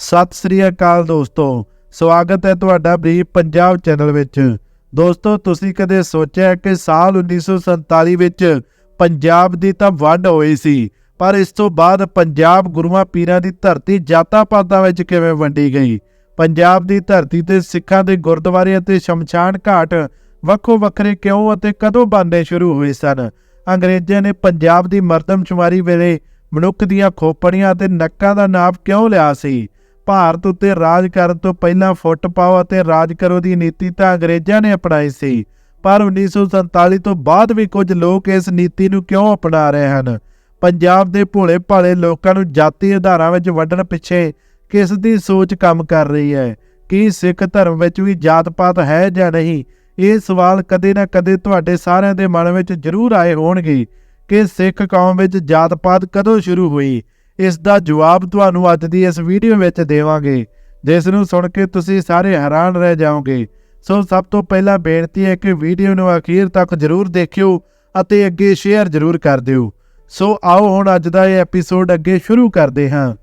ਸਤਿ ਸ੍ਰੀ ਅਕਾਲ ਦੋਸਤੋ, ਸਵਾਗਤ ਹੈ ਤੁਹਾਡਾ ਬਰੀਫ ਪੰਜਾਬ ਚੈਨਲ ਵਿੱਚ। ਦੋਸਤੋ, ਤੁਸੀਂ ਕਦੇ ਸੋਚਿਆ ਕਿ ਸਾਲ 1947 ਵਿੱਚ ਪੰਜਾਬ ਦੀ ਤਾਂ ਵੰਡ ਹੋਈ ਸੀ, ਪਰ ਇਸ ਤੋਂ ਬਾਅਦ ਪੰਜਾਬ ਗੁਰੂਆਂ ਪੀਰਾਂ ਦੀ ਧਰਤੀ ਜਾਤਾਂ ਪਾਤਾਂ ਵਿੱਚ ਕਿਵੇਂ ਵੰਡੀ ਗਈ? ਪੰਜਾਬ ਦੀ ਧਰਤੀ ਤੇ ਸਿੱਖਾਂ ਦੇ ਗੁਰਦੁਆਰੇ ਅਤੇ ਸ਼ਮਸ਼ਾਨ ਘਾਟ ਵੱਖੋ ਵੱਖਰੇ ਕਿਉਂ ਅਤੇ ਕਦੋਂ ਬਣਨੇ ਸ਼ੁਰੂ ਹੋਏ ਸਨ? ਅੰਗਰੇਜ਼ਾਂ ਨੇ ਪੰਜਾਬ ਦੀ ਮਰਦਮਸ਼ੁਮਾਰੀ ਵੇਲੇ ਮਨੁੱਖ ਦੀਆਂ ਖੋਪੜੀਆਂ ਅਤੇ ਨੱਕਾਂ ਦਾ ਨਾਪ ਕਿਉਂ ਲਿਆ ਸੀ? ਭਾਰਤ ਉੱਤੇ ਰਾਜ ਕਰਨ ਤੋਂ ਪਹਿਲਾਂ ਫੁੱਟ ਪਾਓ ਅਤੇ ਰਾਜ ਕਰੋ ਦੀ ਨੀਤੀ ਤਾਂ ਅੰਗਰੇਜ਼ਾਂ ਨੇ ਅਪਣਾਈ ਸੀ। ਪਰ 1947 ਤੋਂ ਬਾਅਦ ਵੀ ਕੁਝ ਲੋਕ ਇਸ ਨੀਤੀ ਨੂੰ ਕਿਉਂ ਅਪਣਾ ਰਹੇ ਹਨ? ਪੰਜਾਬ ਦੇ ਭੋਲੇ ਭਾਲੇ ਲੋਕਾਂ ਨੂੰ ਜਾਤੀ ਆਧਾਰਾਂ ਵਿੱਚ ਵੰਡਣ ਪਿੱਛੇ ਕਿਸ ਦੀ ਸੋਚ ਕੰਮ ਕਰ ਰਹੀ ਹੈ? ਕੀ ਸਿੱਖ ਧਰਮ ਵਿੱਚ ਵੀ ਜਾਤ-ਪਾਤ ਹੈ ਜਾਂ ਨਹੀਂ? ਇਹ ਸਵਾਲ ਕਦੇ ਨਾ ਕਦੇ ਤੁਹਾਡੇ ਸਾਰਿਆਂ ਦੇ ਮਨ ਵਿੱਚ ਜ਼ਰੂਰ ਆਏ ਹੋਣਗੇ ਕਿ ਸਿੱਖ ਕੌਮ ਵਿੱਚ ਜਾਤ-ਪਾਤ ਕਦੋਂ ਸ਼ੁਰੂ ਹੋਈ? ਇਸ ਦਾ ਜਵਾਬ ਤੁਹਾਨੂੰ ਅੱਜ ਦੀ ਇਸ ਵੀਡੀਓ ਵਿੱਚ ਦੇਵਾਂਗੇ, ਜਿਸ ਨੂੰ ਸੁਣ ਕੇ ਤੁਸੀਂ ਸਾਰੇ ਹੈਰਾਨ ਰਹਿ ਜਾਓਗੇ। ਸੋ ਸਭ ਤੋਂ ਪਹਿਲਾਂ ਬੇਨਤੀ ਹੈ ਕਿ ਵੀਡੀਓ ਨੂੰ ਅਖੀਰ ਤੱਕ ਜ਼ਰੂਰ ਦੇਖਿਓ ਅਤੇ ਅੱਗੇ ਸ਼ੇਅਰ ਜ਼ਰੂਰ ਕਰ ਦਿਓ। ਸੋ ਆਓ ਹੁਣ ਅੱਜ ਦਾ ਇਹ ਐਪੀਸੋਡ ਅੱਗੇ ਸ਼ੁਰੂ ਕਰਦੇ ਹਾਂ।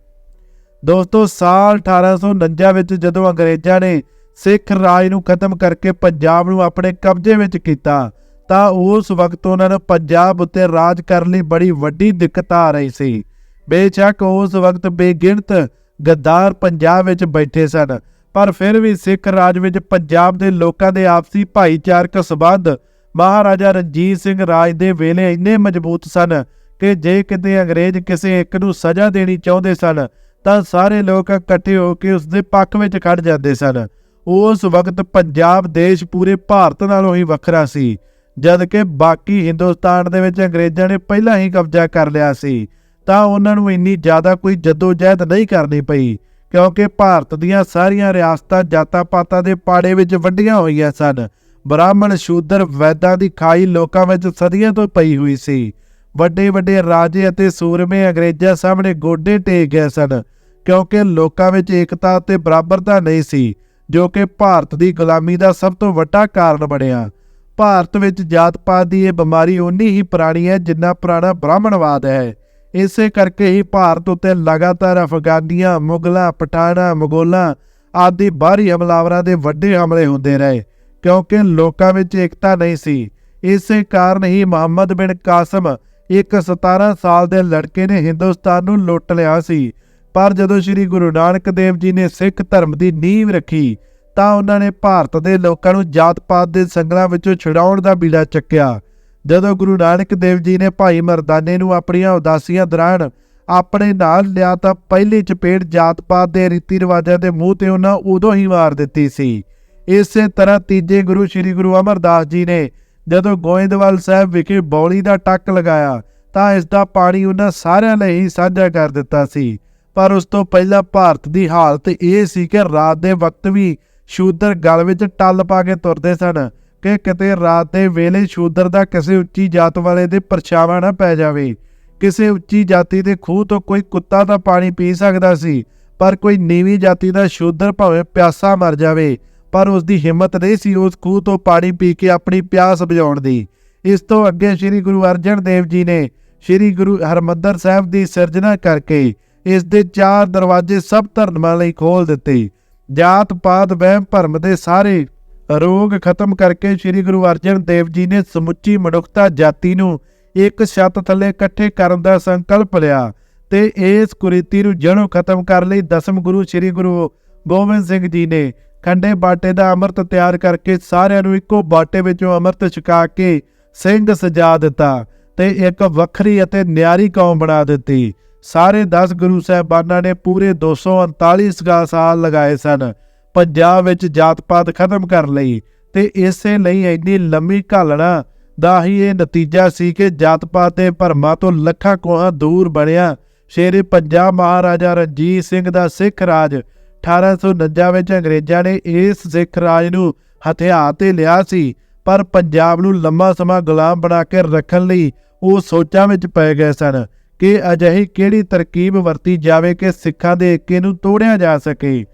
ਦੋਸਤੋ, ਸਾਲ 1849 ਵਿੱਚ ਜਦੋਂ ਅੰਗਰੇਜ਼ਾਂ ਨੇ ਸਿੱਖ ਰਾਜ ਨੂੰ ਖਤਮ ਕਰਕੇ ਪੰਜਾਬ ਨੂੰ ਆਪਣੇ ਕਬਜ਼ੇ ਵਿੱਚ ਕੀਤਾ, ਤਾਂ ਉਸ ਵਕਤ ਉਹਨਾਂ ਨੂੰ ਪੰਜਾਬ ਉੱਤੇ ਰਾਜ ਕਰਨ ਲਈ ਬੜੀ ਵੱਡੀ ਦਿੱਕਤ ਆ ਰਹੀ ਸੀ। ਬੇਸ਼ੱਕ ਉਸ ਵਕਤ ਬੇਗਿਣਤ ਗੱਦਾਰ ਪੰਜਾਬ ਵਿੱਚ ਬੈਠੇ ਸਨ, ਪਰ ਫਿਰ ਵੀ ਸਿੱਖ ਰਾਜ ਵਿੱਚ ਪੰਜਾਬ ਦੇ ਲੋਕਾਂ ਦੇ ਆਪਸੀ ਭਾਈਚਾਰਕ ਸਬੰਧ ਮਹਾਰਾਜਾ ਰਣਜੀਤ ਸਿੰਘ ਰਾਜ ਦੇ ਵੇਲੇ ਇੰਨੇ ਮਜ਼ਬੂਤ ਸਨ ਕਿ ਜੇ ਕਿਤੇ ਅੰਗਰੇਜ਼ ਕਿਸੇ ਇੱਕ ਨੂੰ ਸਜ਼ਾ ਦੇਣੀ ਚਾਹੁੰਦੇ ਸਨ, ਤਾਂ ਸਾਰੇ ਲੋਕ ਇਕੱਠੇ ਹੋ ਕੇ ਉਸ ਦੇ ਪੱਖ ਵਿੱਚ ਖੜ ਜਾਂਦੇ ਸਨ। ਉਸ ਵਕਤ ਪੰਜਾਬ ਦੇਸ਼ ਪੂਰੇ ਭਾਰਤ ਨਾਲੋਂ ਹੀ ਵੱਖਰਾ ਸੀ ਜਦ ਕਿ ਬਾਕੀ ਹਿੰਦੁਸਤਾਨ ਦੇ ਵਿੱਚ ਅੰਗਰੇਜ਼ਾਂ ਨੇ ਪਹਿਲਾਂ ਹੀ ਕਬਜ਼ਾ ਕਰ ਲਿਆ ਸੀ। ਤਾਂ ਉਹਨਾਂ ਨੂੰ ਇੰਨੀ ਜ਼ਿਆਦਾ ਕੋਈ ਜਦੋਜਹਿਦ ਨਹੀਂ ਕਰਨੀ ਪਈ, ਕਿਉਂਕਿ ਭਾਰਤ ਦੀਆਂ ਸਾਰੀਆਂ ਰਿਆਸਤਾਂ ਜਾਤਾਂ ਪਾਤਾਂ ਦੇ ਪਾੜੇ ਵਿੱਚ ਵੰਡੀਆਂ ਹੋਈਆਂ ਸਨ। ਬ੍ਰਾਹਮਣ ਸ਼ੂਦਰ ਵੈਦਾਂ ਦੀ ਖਾਈ ਲੋਕਾਂ ਵਿੱਚ ਸਦੀਆਂ ਤੋਂ ਪਈ ਹੋਈ ਸੀ। ਵੱਡੇ ਵੱਡੇ ਰਾਜੇ ਅਤੇ ਸੂਰਮੇ ਅੰਗਰੇਜ਼ਾਂ ਸਾਹਮਣੇ ਗੋਡੇ ਟੇਕ ਗਏ ਸਨ, ਕਿਉਂਕਿ ਲੋਕਾਂ ਵਿੱਚ ਏਕਤਾ ਅਤੇ ਬਰਾਬਰਤਾ ਨਹੀਂ ਸੀ, ਜੋ ਕਿ ਭਾਰਤ ਦੀ ਗੁਲਾਮੀ ਦਾ ਸਭ ਤੋਂ ਵੱਡਾ ਕਾਰਨ ਬਣਿਆ। ਭਾਰਤ ਵਿੱਚ ਜਾਤ-ਪਾਤ ਦੀ ਇਹ ਬਿਮਾਰੀ ਉਨੀ ਹੀ ਪੁਰਾਣੀ ਹੈ ਜਿੰਨਾ ਪੁਰਾਣਾ ਬ੍ਰਾਹਮਣਵਾਦ ਹੈ। ਇਸੇ ਕਰਕੇ ਹੀ ਭਾਰਤ ਉੱਤੇ ਲਗਾਤਾਰ ਅਫਗਾਨੀਆਂ, ਮੁਗਲਾਂ, ਪਠਾਣਾ, ਮੁਗਲਾਂ ਆਦਿ ਬਾਹਰੀ ਹਮਲਾਵਰਾਂ ਦੇ ਵੱਡੇ ਹਮਲੇ ਹੁੰਦੇ ਰਹੇ, ਕਿਉਂਕਿ ਲੋਕਾਂ ਵਿੱਚ ਏਕਤਾ ਨਹੀਂ ਸੀ। ਇਸੇ ਕਾਰਨ ਹੀ ਮੁਹੰਮਦ ਬਿਨ ਕਾਸਮ ਇੱਕ 17 ਸਾਲ ਦੇ ਲੜਕੇ ਨੇ ਹਿੰਦੁਸਤਾਨ ਨੂੰ ਲੁੱਟ ਲਿਆ ਸੀ। ਪਰ ਜਦੋਂ ਸ੍ਰੀ ਗੁਰੂ ਨਾਨਕ ਦੇਵ ਜੀ ਨੇ ਸਿੱਖ ਧਰਮ ਦੀ ਨੀਂਹ ਰੱਖੀ, ਤਾਂ ਉਹਨਾਂ ਨੇ ਭਾਰਤ ਦੇ ਲੋਕਾਂ ਨੂੰ ਜਾਤ-ਪਾਤ ਦੇ ਸੰਗਲਾਂ ਵਿੱਚੋਂ ਛੁਡਾਉਣ ਦਾ ਬੀੜਾ ਚੱਕਿਆ। ਜਦੋਂ ਗੁਰੂ ਨਾਨਕ ਦੇਵ ਜੀ ਨੇ ਭਾਈ ਮਰਦਾਨੇ ਨੂੰ ਆਪਣੀਆਂ ਉਦਾਸੀਆਂ ਦੌਰਾਨ ਆਪਣੇ ਨਾਲ ਲਿਆ ਤਾਂ ਪਹਿਲੀ ਚਪੇੜ ਜਾਤ-ਪਾਤ ਦੇ ਰੀਤੀ ਰਿਵਾਜਾਂ ਦੇ ਮੂੰਹ ਤੇ ਉਹਨਾਂ ਉਦੋਂ ਹੀ ਮਾਰ ਦਿੱਤੀ ਸੀ। ਇਸੇ ਤਰ੍ਹਾਂ ਤੀਜੇ ਗੁਰੂ ਸ੍ਰੀ ਗੁਰੂ ਅਮਰਦਾਸ ਜੀ ਨੇ ਜਦੋਂ ਗੋਇੰਦਵਾਲ ਸਾਹਿਬ ਵਿਖੇ ਬੌਲੀ ਦਾ ਟੱਕ ਲਗਾਇਆ ਤਾਂ ਇਸ ਦਾ ਪਾਣੀ ਉਹਨਾਂ ਸਾਰਿਆਂ ਲਈ ਹੀ ਸਾਂਝਾ ਕਰ ਦਿੱਤਾ ਸੀ। ਪਰ ਉਸ ਤੋਂ ਪਹਿਲਾਂ ਭਾਰਤ ਦੀ ਹਾਲਤ ਇਹ ਸੀ ਕਿ ਰਾਤ ਦੇ ਵਕਤ ਵੀ ਸ਼ੂਦਰ ਗਲ ਵਿੱਚ ਟੱਲ ਪਾ ਕੇ ਤੁਰਦੇ ਸਨ। ਕਿ ਕਿਤੇ ਰਾਤ ਦੇ ਵੇਲੇ ਸ਼ੂਦਰ ਦਾ ਕਿਸੇ ਉੱਚੀ ਜਾਤ ਵਾਲੇ ਦੇ ਪਰਛਾਵਾਂ ਨਾ ਪੈ ਜਾਵੇ। ਕਿਸੇ ਉੱਚੀ ਜਾਤੀ ਦੇ ਖੂਹ ਤੋਂ ਕੋਈ ਕੁੱਤਾ ਤਾਂ ਪਾਣੀ ਪੀ ਸਕਦਾ ਸੀ, ਪਰ ਕੋਈ ਨੀਵੀਂ ਜਾਤੀ ਦਾ ਸ਼ੂਦਰ ਭਾਵੇਂ ਪਿਆਸਾ ਮਰ ਜਾਵੇ, ਪਰ ਉਸ ਦੀ ਹਿੰਮਤ ਨਹੀਂ ਸੀ ਉਸ ਖੂਹ ਤੋਂ ਪਾਣੀ ਪੀ ਕੇ ਆਪਣੀ ਪਿਆਸ ਬੁਝਾਉਣ ਦੀ। ਇਸ ਤੋਂ ਅੱਗੇ ਸ੍ਰੀ ਗੁਰੂ ਅਰਜਨ ਦੇਵ ਜੀ ਨੇ ਸ੍ਰੀ ਗੁਰੂ ਹਰਮੰਦਰ ਸਾਹਿਬ ਦੀ ਸਿਰਜਣਾ ਕਰਕੇ ਇਸ ਦੇ ਚਾਰ ਦਰਵਾਜ਼ੇ ਸਭ ਧਰਮਾਂ ਲਈ ਖੋਲ ਦਿੱਤੇ। ਜਾਤ ਪਾਤ ਵਹਿਮ ਭਰਮ ਦੇ ਸਾਰੇ ਰੋਗ ਖਤਮ ਕਰਕੇ ਸ੍ਰੀ ਗੁਰੂ ਅਰਜਨ ਦੇਵ ਜੀ ਨੇ ਸਮੁੱਚੀ ਮਨੁੱਖਤਾ ਜਾਤੀ ਨੂੰ ਇੱਕ ਛੱਤ ਥੱਲੇ ਇਕੱਠੇ ਕਰਨ ਦਾ ਸੰਕਲਪ ਲਿਆ ਤੇ ਇਸ ਕੁਰੀਤੀ ਨੂੰ ਜੜੋਂ ਖਤਮ ਕਰਨ ਲਈ ਦਸਮ ਗੁਰੂ ਸ੍ਰੀ ਗੁਰੂ ਗੋਬਿੰਦ ਸਿੰਘ ਜੀ ਨੇ। ਖੰਡੇ ਬਾਟੇ ਦਾ ਅੰਮ੍ਰਿਤ ਤਿਆਰ ਕਰਕੇ ਸਾਰਿਆਂ ਨੂੰ ਇੱਕੋ ਬਾਟੇ ਵਿੱਚੋਂ ਅੰਮ੍ਰਿਤ ਛਕਾ ਕੇ ਸਿੰਘ ਸਜਾ ਦਿੱਤਾ ਤੇ ਇੱਕ ਵੱਖਰੀ ਅਤੇ ਨਿਆਰੀ ਕੌਮ ਬਣਾ ਦਿੱਤੀ। ਸਾਰੇ 10 ਗੁਰੂ ਸਾਹਿਬਾਨਾਂ ਨੇ ਪੂਰੇ 239 ਸਗਾ ਸਾਲ ਲਗਾਏ ਸਨ। ਪੰਜਾਬ ਵਿੱਚ ਜਾਤ-ਪਾਤ ਖਤਮ ਕਰਨ ਲਈ ਤੇ ਇਸੇ ਲਈ ਇੰਨੀ ਲੰਮੀ ਘਾਲਣਾ ਦਾ ਹੀ ਇਹ ਨਤੀਜਾ ਸੀ ਕਿ ਜਾਤ-ਪਾਤ ਦੇ ਭਰਮਾਂ ਤੋਂ ਲੱਖਾਂ ਕੋਹਾਂ ਦੂਰ ਬਣਿਆ। ਸ਼ੇਰੇ ਪੰਜਾਬ ਮਹਾਰਾਜਾ ਰਣਜੀਤ ਸਿੰਘ ਦਾ ਸਿੱਖ ਰਾਜ 1849 ਵਿੱਚ ਅੰਗਰੇਜ਼ਾਂ ਨੇ ਇਸ ਸਿੱਖ ਰਾਜ ਨੂੰ ਹਥਿਆਰ ਤੇ ਲਿਆ ਸੀ, ਪਰ ਪੰਜਾਬ ਨੂੰ ਲੰਮਾ ਸਮਾਂ ਗੁਲਾਮ ਬਣਾ ਕੇ ਰੱਖਣ ਲਈ ਉਹ ਸੋਚਾਂ ਵਿੱਚ ਪੈ ਗਏ ਸਨ ਕਿ ਅਜਿਹੀ ਕਿਹੜੀ ਤਰਕੀਬ ਵਰਤੀ ਜਾਵੇ ਕਿ ਸਿੱਖਾਂ ਦੇ ਏਕੇ ਨੂੰ ਤੋੜਿਆ ਜਾ ਸਕੇ।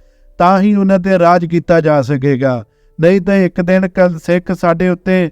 ਤਾਂ ਹੀ ਉਹਨਾਂ ਤੇ ਰਾਜ ਕੀਤਾ ਜਾ ਸਕੇਗਾ। ਨਹੀਂ ਤਾਂ ਇੱਕ ਦਿਨ ਕੱਲ ਸਿੱਖ ਸਾਡੇ ਉੱਤੇ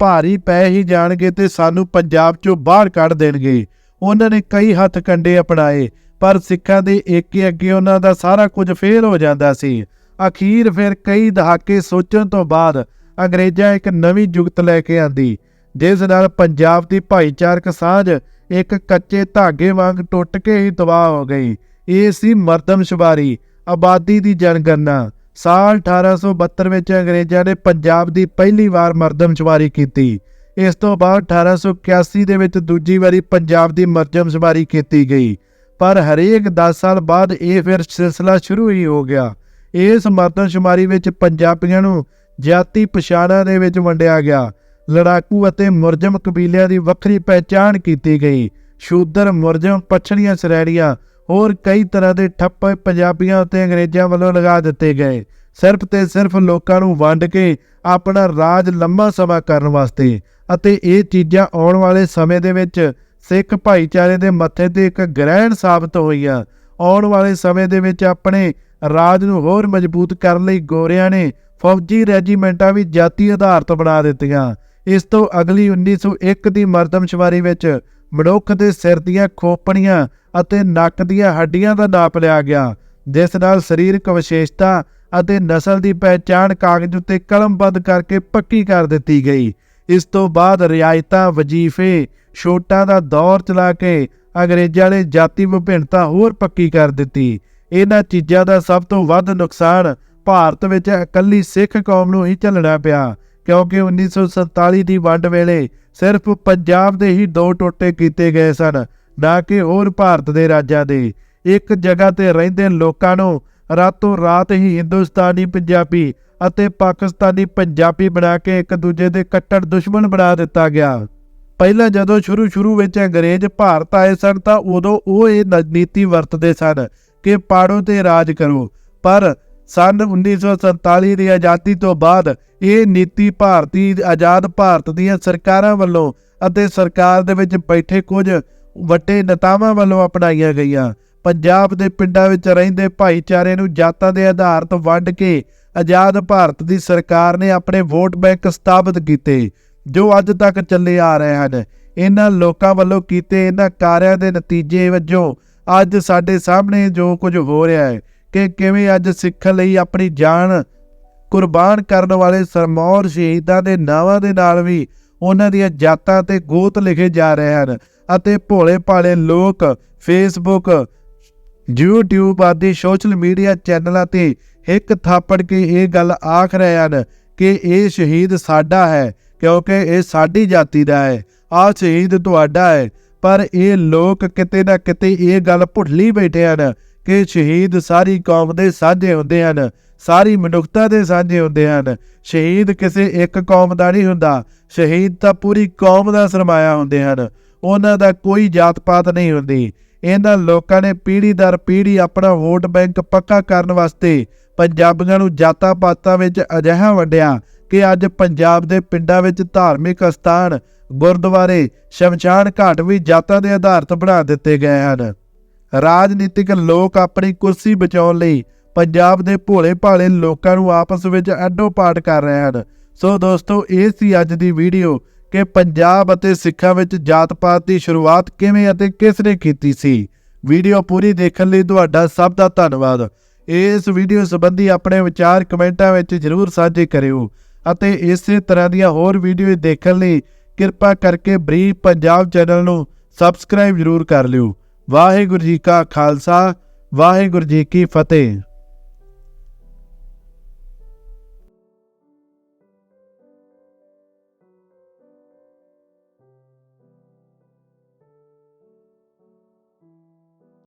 ਭਾਰੀ ਪੈ ਹੀ ਜਾਣਗੇ ਤੇ ਸਾਨੂੰ ਪੰਜਾਬ ਚੋਂ ਬਾਹਰ ਕੱਢ ਦੇਣਗੇ। ਉਹਨਾਂ ਨੇ ਕਈ ਹੱਥ ਕੰਡੇ ਅਪਣਾਏ, ਪਰ ਸਿੱਖਾਂ ਦੇ ਏਕੇ ਅੱਗੇ ਉਹਨਾਂ ਦਾ ਸਾਰਾ ਕੁਝ ਫੇਲ ਹੋ ਜਾਂਦਾ ਸੀ। ਅਖੀਰ ਫਿਰ ਕਈ ਦਹਾਕੇ ਸੋਚਣ ਤੋਂ ਬਾਅਦ ਅੰਗਰੇਜ਼ਾਂ ਇੱਕ ਨਵੀਂ ਜੁਗਤ ਲੈ ਕੇ ਆਂਦੀ, ਜਿਸ ਨਾਲ ਪੰਜਾਬ ਦੀ ਭਾਈਚਾਰਕ ਸਾਂਝ ਇੱਕ ਕੱਚੇ ਧਾਗੇ ਵਾਂਗ ਟੁੱਟ ਕੇ ਹੀ ਤਬਾਹ ਹੋ ਗਈ। ਇਹ ਸੀ ਮਰਦਮਸ਼ੁਮਾਰੀ ਆਬਾਦੀ ਦੀ ਜਨਗਣਨਾ ਸਾਲ 1872 ਵਿੱਚ ਅੰਗਰੇਜ਼ਾਂ ਨੇ ਪੰਜਾਬ ਦੀ ਪਹਿਲੀ ਵਾਰ ਮਰਦਮਸ਼ੁਮਾਰੀ ਕੀਤੀ। ਇਸ ਤੋਂ ਬਾਅਦ 1881 ਦੇ ਵਿੱਚ ਦੂਜੀ ਵਾਰੀ ਪੰਜਾਬ ਦੀ ਮਰਦਮਸ਼ੁਮਾਰੀ ਕੀਤੀ ਗਈ। ਪਰ ਹਰੇਕ 10 ਸਾਲ ਬਾਅਦ ਇਹ ਫਿਰ ਸਿਲਸਿਲਾ ਸ਼ੁਰੂ ਹੀ ਹੋ ਗਿਆ। ਇਸ ਮਰਦਮਸ਼ੁਮਾਰੀ ਵਿੱਚ ਪੰਜਾਬੀਆਂ ਨੂੰ ਜਾਤੀ ਪਛਾਣਾਂ ਦੇ ਵਿੱਚ ਵੰਡਿਆ ਗਿਆ। ਲੜਾਕੂ ਅਤੇ ਮੁਰਜਮ ਕਬੀਲਿਆਂ ਦੀ ਵੱਖਰੀ ਪਹਿਚਾਣ ਕੀਤੀ ਗਈ। ਸ਼ੂਦਰ, ਮੁਰਜਮ, ਪਛੜੀਆਂ, ਸ਼੍ਰੇਣੀਆਂ ਹੋਰ ਕਈ ਤਰ੍ਹਾਂ ਦੇ ਠੱਪ ਪੰਜਾਬੀਆਂ ਉੱਤੇ ਅੰਗਰੇਜ਼ਾਂ ਵੱਲੋਂ ਲਗਾ ਦਿੱਤੇ ਗਏ। ਸਿਰਫ ਤੇ ਸਿਰਫ ਲੋਕਾਂ ਨੂੰ ਵੰਡ ਕੇ ਆਪਣਾ ਰਾਜ ਲੰਮਾ ਸਮਾਂ ਕਰਨ ਵਾਸਤੇ ਅਤੇ ਇਹ ਚੀਜ਼ਾਂ ਆਉਣ ਵਾਲੇ ਸਮੇਂ ਦੇ ਵਿੱਚ ਸਿੱਖ ਭਾਈਚਾਰੇ ਦੇ ਮੱਥੇ ਤੇ ਇੱਕ ਗ੍ਰਹਿਣ ਸਾਬਤ ਹੋਈਆਂ। ਆਉਣ ਵਾਲੇ ਸਮੇਂ ਦੇ ਵਿੱਚ ਆਪਣੇ ਰਾਜ ਨੂੰ ਹੋਰ ਮਜ਼ਬੂਤ ਕਰਨ ਲਈ ਗੋਰਿਆਂ ਨੇ ਫੌਜੀ ਰੈਜੀਮੈਂਟਾਂ ਵੀ ਜਾਤੀ ਆਧਾਰਿਤ ਬਣਾ ਦਿੱਤੀਆਂ। ਇਸ ਤੋਂ ਅਗਲੀ 1901 ਦੀ ਮਰਦਮਸ਼ੁਮਾਰੀ ਵਿੱਚ ਮਨੁੱਖ ਦੇ ਸਿਰ ਦੀਆਂ ਖੋਪਣੀਆਂ ਅਤੇ ਨੱਕ ਦੀਆਂ ਹੱਡੀਆਂ ਦਾ ਨਾਪ ਲਿਆ ਗਿਆ, ਜਿਸ ਨਾਲ ਸਰੀਰਕ ਵਿਸ਼ੇਸ਼ਤਾ ਅਤੇ ਨਸਲ ਦੀ ਪਹਿਚਾਣ ਕਾਗਜ਼ ਉੱਤੇ ਕਲਮਬੱਧ ਕਰਕੇ ਪੱਕੀ ਕਰ ਦਿੱਤੀ ਗਈ। ਇਸ ਤੋਂ ਬਾਅਦ ਰਿਆਇਤਾਂ, ਵਜ਼ੀਫੇ, ਛੋਟਾਂ ਦਾ ਦੌਰ ਚਲਾ ਕੇ ਅੰਗਰੇਜ਼ਾਂ ਨੇ ਜਾਤੀ ਵਿਭਿੰਨਤਾ ਹੋਰ ਪੱਕੀ ਕਰ ਦਿੱਤੀ। ਇਹਨਾਂ ਚੀਜ਼ਾਂ ਦਾ ਸਭ ਤੋਂ ਵੱਧ ਨੁਕਸਾਨ ਭਾਰਤ ਵਿੱਚ ਇਕੱਲੀ ਸਿੱਖ ਕੌਮ ਨੂੰ ਹੀ ਝੱਲਣਾ ਪਿਆ, ਕਿਉਂਕਿ 1947 ਦੀ ਵੰਡ ਵੇਲੇ ਸਿਰਫ ਪੰਜਾਬ ਦੇ ਹੀ ਦੋ ਟੋਟੇ ਕੀਤੇ ਗਏ ਸਨ। ਨਾ ਕਿ ਹੋਰ ਭਾਰਤ ਦੇ ਰਾਜਾਂ ਦੇ। ਇੱਕ ਜਗ੍ਹਾ ਤੇ ਰਹਿੰਦੇ ਲੋਕਾਂ ਨੂੰ ਰਾਤੋਂ ਰਾਤ ਹੀ ਹਿੰਦੁਸਤਾਨੀ ਪੰਜਾਬੀ ਅਤੇ ਪਾਕਿਸਤਾਨੀ ਪੰਜਾਬੀ ਬਣਾ ਕੇ ਇੱਕ ਦੂਜੇ ਦੇ ਕੱਟੜ ਦੁਸ਼ਮਣ ਬਣਾ ਦਿੱਤਾ ਗਿਆ। ਪਹਿਲਾਂ ਜਦੋਂ ਸ਼ੁਰੂ ਸ਼ੁਰੂ ਵਿੱਚ ਅੰਗਰੇਜ਼ ਭਾਰਤ ਆਏ ਸਨ ਤਾਂ ਉਦੋਂ ਉਹ ਇਹ ਨ- ਨੀਤੀ ਵਰਤਦੇ ਸਨ ਕਿ ਪਾੜੋ ਤੇ ਰਾਜ ਕਰੋ। ਪਰ ਸਨ 1947 ਦੀ ਆਜ਼ਾਦੀ ਤੋਂ ਬਾਅਦ ਇਹ ਨੀਤੀ ਭਾਰਤੀ, ਆਜ਼ਾਦ ਭਾਰਤ ਦੀਆਂ ਸਰਕਾਰਾਂ ਵੱਲੋਂ ਅਤੇ ਸਰਕਾਰ ਦੇ ਵਿੱਚ ਬੈਠੇ ਕੁਝ ਵੱਡੇ ਨੇਤਾਵਾਂ ਵੱਲੋਂ ਅਪਣਾਈਆਂ ਗਈਆਂ। ਪੰਜਾਬ ਦੇ ਪਿੰਡਾਂ ਵਿੱਚ ਰਹਿੰਦੇ ਭਾਈਚਾਰੇ ਨੂੰ ਜਾਤਾਂ ਦੇ ਆਧਾਰ ਤੋਂ ਵੰਡ ਕੇ ਆਜ਼ਾਦ ਭਾਰਤ ਦੀ ਸਰਕਾਰ ਨੇ ਆਪਣੇ ਵੋਟ ਬੈਂਕ ਸਥਾਪਿਤ ਕੀਤੇ, ਜੋ ਅੱਜ ਤੱਕ ਚੱਲੇ ਆ ਰਹੇ ਹਨ। ਇਹਨਾਂ ਲੋਕਾਂ ਵੱਲੋਂ ਕੀਤੇ ਇਹਨਾਂ ਕਾਰਿਆਂ ਦੇ ਨਤੀਜੇ ਵਜੋਂ ਅੱਜ ਸਾਡੇ ਸਾਹਮਣੇ ਜੋ ਕੁਝ ਹੋ ਰਿਹਾ ਹੈ ਕਿ ਕਿਵੇਂ ਅੱਜ ਸਿੱਖਾਂ ਲਈ ਆਪਣੀ ਜਾਨ ਕੁਰਬਾਨ ਕਰਨ ਵਾਲੇ ਸਰਮੌਰ ਸ਼ਹੀਦਾਂ ਦੇ ਨਾਵਾਂ ਦੇ ਨਾਲ ਵੀ ਉਹਨਾਂ ਦੀਆਂ ਜਾਤਾਂ ਤੇ ਗੋਤ ਲਿਖੇ ਜਾ ਰਹੇ ਹਨ। ਅਤੇ ਭੋਲੇ ਭਾਲੇ ਲੋਕ ਫੇਸਬੁੱਕ YouTube ਆਦਿ ਸੋਸ਼ਲ ਮੀਡੀਆ ਚੈਨਲਾਂ ਤੇ ਇੱਕ ਥਾਪੜ ਕੇ ਇਹ ਗੱਲ ਆਖ ਰਹੇ ਹਨ ਕਿ ਇਹ ਸ਼ਹੀਦ ਸਾਡਾ ਹੈ, ਕਿਉਂਕਿ ਇਹ ਸਾਡੀ ਜਾਤੀ ਦਾ ਹੈ, ਆਹ ਸ਼ਹੀਦ ਤੁਹਾਡਾ ਹੈ। ਪਰ ਇਹ ਲੋਕ ਕਿਤੇ ਨਾ ਕਿਤੇ ਇਹ ਗੱਲ ਭੁੱਲੀ ਬੈਠੇ ਹਨ ਕਿ ਸ਼ਹੀਦ ਸਾਰੀ ਕੌਮ ਦੇ ਸਾਂਝੇ ਹੁੰਦੇ ਹਨ, ਸਾਰੀ ਮਨੁੱਖਤਾ ਦੇ ਸਾਂਝੇ ਹੁੰਦੇ ਹਨ। ਸ਼ਹੀਦ ਕਿਸੇ ਇੱਕ ਕੌਮ ਦਾ ਨਹੀਂ ਹੁੰਦਾ, ਸ਼ਹੀਦ ਤਾਂ ਪੂਰੀ ਕੌਮ ਦਾ ਸਰਮਾਇਆ ਹੁੰਦੇ ਹਨ। ਉਹਨਾਂ ਦਾ ਕੋਈ ਜਾਤ ਪਾਤ ਨਹੀਂ ਹੁੰਦੀ। ਇਹਨਾਂ ਲੋਕਾਂ ਨੇ ਪੀੜ੍ਹੀ ਦਰ ਪੀੜ੍ਹੀ ਆਪਣਾ ਵੋਟ ਬੈਂਕ ਪੱਕਾ ਕਰਨ ਵਾਸਤੇ ਪੰਜਾਬੀਆਂ ਨੂੰ ਜਾਤਾਂ ਪਾਤਾਂ ਵਿੱਚ ਅਜਿਹਾ ਵੰਡਿਆ ਕਿ ਅੱਜ ਪੰਜਾਬ ਦੇ ਪਿੰਡਾਂ ਵਿੱਚ ਧਾਰਮਿਕ ਅਸਥਾਨ, ਗੁਰਦੁਆਰੇ, ਸ਼ਮਸ਼ਾਨ ਘਾਟ ਵੀ ਜਾਤਾਂ ਦੇ ਆਧਾਰਿਤ ਬਣਾ ਦਿੱਤੇ ਗਏ ਹਨ। ਰਾਜਨੀਤਿਕ ਲੋਕ ਆਪਣੀ ਕੁਰਸੀ ਬਚਾਉਣ ਲਈ ਪੰਜਾਬ ਦੇ ਭੋਲੇ ਭਾਲੇ ਲੋਕਾਂ ਨੂੰ ਆਪਸ ਵਿੱਚ ਅੱਡੋ ਪਾਟ ਕਰ ਰਹੇ ਹਨ। ਸੋ ਦੋਸਤੋ, ਇਹ ਸੀ ਅੱਜ ਦੀ ਵੀਡੀਓ। ਕਿ ਪੰਜਾਬ ਅਤੇ ਸਿੱਖਾਂ ਵਿੱਚ ਜਾਤ-ਪਾਤ ਦੀ ਸ਼ੁਰੂਆਤ ਕਿਵੇਂ ਅਤੇ ਕਿਸ ਨੇ ਕੀਤੀ ਸੀ? ਵੀਡੀਓ ਪੂਰੀ ਦੇਖਣ ਲਈ ਤੁਹਾਡਾ ਸਭ ਦਾ ਧੰਨਵਾਦ। ਇਸ ਵੀਡੀਓ ਸੰਬੰਧੀ ਆਪਣੇ ਵਿਚਾਰ ਕਮੈਂਟਾਂ ਵਿੱਚ ਜ਼ਰੂਰ ਸਾਂਝੇ ਕਰਿਓ ਅਤੇ ਇਸੇ ਤਰ੍ਹਾਂ ਦੀਆਂ ਹੋਰ ਵੀਡੀਓ ਦੇਖਣ ਲਈ ਕਿਰਪਾ ਕਰਕੇ ਬਰੀਫ ਪੰਜਾਬ ਚੈਨਲ ਨੂੰ ਸਬਸਕ੍ਰਾਈਬ ਜ਼ਰੂਰ ਕਰ ਲਿਓ। ਵਾਹਿਗੁਰੂ ਜੀ ਕਾ ਖਾਲਸਾ, ਵਾਹਿਗੁਰੂ ਜੀ ਕੀ ਫਤਿਹ।